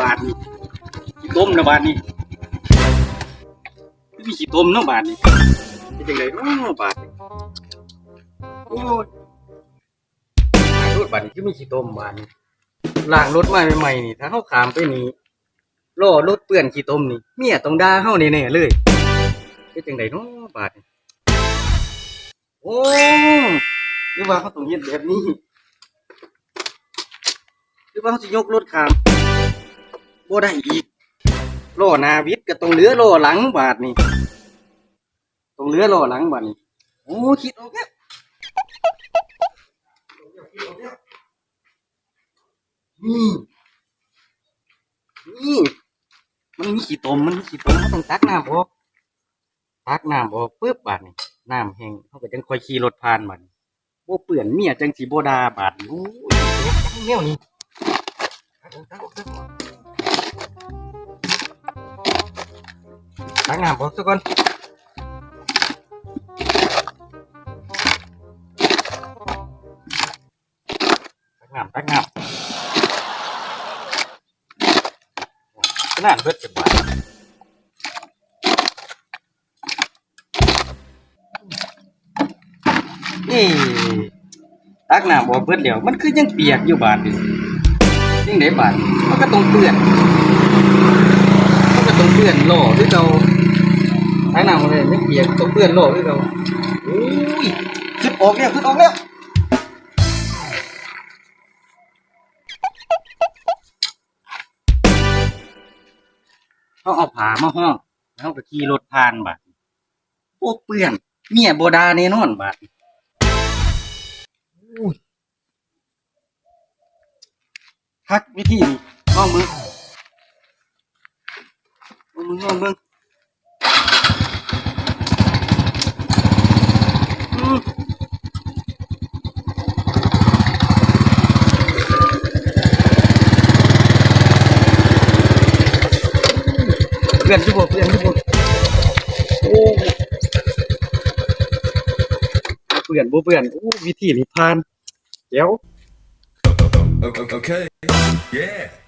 บาทนี่ขี้ต้มนะบาทนี่ไม่มีขี้ต้มเนาะบาทนี่เป็นจังไดเนาะบาทโอ้ยรถบาทนี่คือมีขี้ต้มบาทนี่ล้างรถมาใหม่ๆนี่ ถ้าเฮาขามไปนี่ล้อรถเปื้อนขี้ต้มนี่เมียต้องด่าเฮาแน่ๆเลยเป็นจังไดเนาะบาทนี่โอ้หรือว่าเขาต้องเฮ็ดแบบนี้ หรือว่าเขาจะยกรถขาม บ่ได้อีกล้อนาวิดก็ต้องเหลือล้อหลังบาทนี่ต้องเหลือล้อหลังบาทนี่โอ้คิดออกแล้วนี่นี่มันมีขี้ตมมันมีขี้ตมเขาต้องตักน้ำออกตักน้ำออกปึ๊บบาทนี่น้ำแห้งเขาก็จังคอยขี่รถผ่านบาทนี่บ่เปื่อนเมียจังสิบ่ด่าบาทนี่โอ้ยแนวนี้ ตักน้ำบอกสักก่อนตักน้ำตักน้ำขนาดเบิดจะบาดนี่ตักน้ำบอกเบิดเดี๋ยวมันคือยังเปียกอยู่บาดนี่ยังไดบาดมันก็ต้องเปื้อนมันก็ต้ องเปื้อนโลคือเราทางหน้ามันเลยไม่เปียกต้องเปื้อนโลคือเราอุ้ยขึ้นออกแล้วขึ้นออกแล้วเขาเอาผ้ามาห้องแล้วเขาก็ขี่รถผ่านบัดโอ้เปื้อนเมียโบดาแน่นอนบัดอุ้ยทักวิธีนี้ห้องมือ มึงเอามึงอืมเพื่อนทุกคนเพื่อนทุกคนโอ้เพื่อนบ่เพื่อนโอ้วิธีนี้ผ่านเดี๋ยว okay. Yeah.